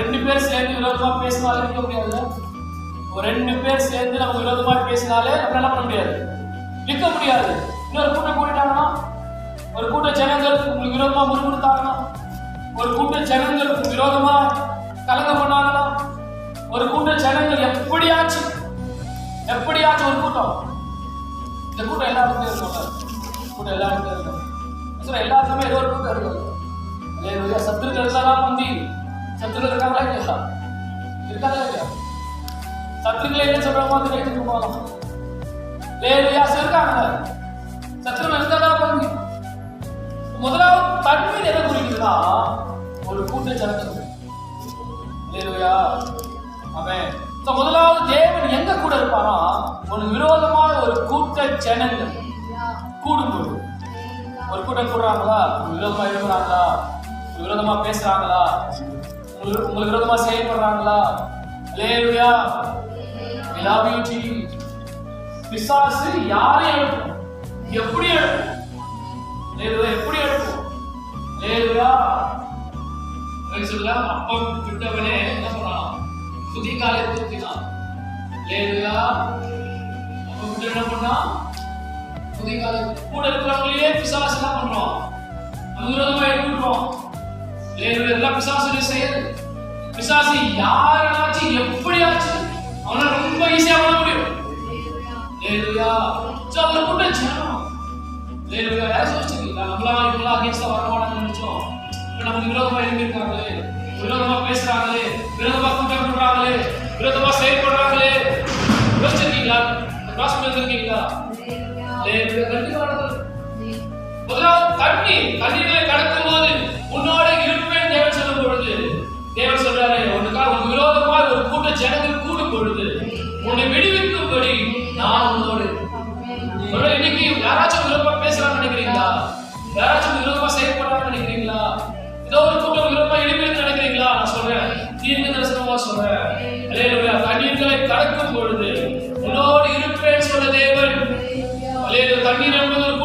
ரெண்டு பேர் சேர்ந்து விரோதமா பேசினாலே இருக்க முடியாது ஒரு ரெண்டு பேர் சேர்ந்து நம்ம விரோதமா பேசினாலே நம்ம என்ன பண்ண முடியாது? நிற்க முடியாது. இன்னொரு கூட்டம் கூட்டிட்டாங்கன்னா ஒரு கூட்ட ஜனங்கள் உங்களுக்கு விரோதமா முறுமுறுத்தாங்கன்னா ஒரு கூட்ட ஜனங்களுக்கு விரோதமா கலங்க பண்ணாங்கன்னா ஒரு கூட்ட ஜனங்கள் எப்படியாச்சு எப்படியாச்சும் ஒரு கூட்டம். இந்த கூட்டம் எல்லாருக்கும் இருக்கும் கூட்டம் எல்லாருக்கும் இருக்கும். எல்லாருக்குமே ஏதோ ஒரு கூட்டம் இருக்கும். சத்துருக்கள் தான் வந்து சத்துருக்கள் இருக்காங்களா இல்லையா இருக்காங்களா இல்லையா சத்துருக்களை என்ன சொல்ற மாதிரி ரைட்டுக்கு போகலாம் லேலுயா இருக்காங்க சத்துருக்கள் இருந்தாதான் பங்கு முதலாவது தன்மை எதை குறிக்குதுன்னா ஒரு கூட்ட ஜனத்தை லேலுயா அவன் முதலாவது தேவன் எங்க கூட இருப்பானா உனக்கு விரோதமான ஒரு கூட்ட ஜனங்கள் கூடும்போது ஒரு கூட்டம் கூடுறாங்களா விரோதமா எழுதுறாங்களா விரோதமா பேசுறாங்களா உங்களுக்கு உங்களுக்கு விரோதமா செயல்படுறாங்களா லேலுயா We love you, Jesus. பிசாசு யாரை எழுப்பும் எப்படி எழுப்பும் லேலுயா எப்படி எழுப்பும் லேலுயா சொல்ல அப்பம் விட்டவனே என்ன சொன்னான் புதிய காலை தூக்கினான் லேலுயா அப்பம் விட்டு என்ன பண்ணான் புதிய காலை கூட இருக்கிறவங்களையே பிசாசு என்ன பண்றோம் நம்ம விரோதமா எழுப்பிடுறோம் லேலுயா எல்லாம் பிசாசுடைய செயல் பிசாசு யாராச்சும் எப்படியாச்சும் அவனால ரொம்ப ஈஸியா பண்ண முடியும். லேலுயா. சோ அவர் கூட ஜனம். லேலுயா யாரும் யோசிச்சிருக்கீங்களா நம்மளாம் இவங்களா அகேன்ஸ்டா வரமாட்டாங்கன்னு நினைச்சோம். இப்ப நமக்கு விரோதமா எழுப்பியிருக்காங்களே விரோதமா பேசுறாங்களே? விரோதமா கூட்டம் பண்றாங்களே விரோதமா செயல்படுறாங்களே? யோசிச்சிருக்கீங்களா? கிராஸ் பண்ணிருக்கீங்களா லேலுயா. கண்டிப்பா முதலாவது தண்ணி தண்ணீரை கடக்கும் ஜனங்கள் கூடும் பொழுது உன்னை விடுவிக்கும்படி நான் உன்னோடு. இன்னைக்கு யாராச்சும் விருப்பம் பேசலாம்னு நினைக்கிறீங்களா? யாராச்சும் விருப்பமா செயல்படுறாங்கன்னு நினைக்கிறீங்களா? ஏதோ ஒரு கூட்டம் விருப்பம் இனிமேல் நினைக்கிறீங்களா? நான் சொல்றேன். தீர்க்க தரிசனமா சொல்றேன். அல்லேலூயா. தண்ணீர்களை கடக்கும் பொழுது உன்னோடு இருப்பேன் சொன்ன தேவன். தண்ணீர் என்பது ஒரு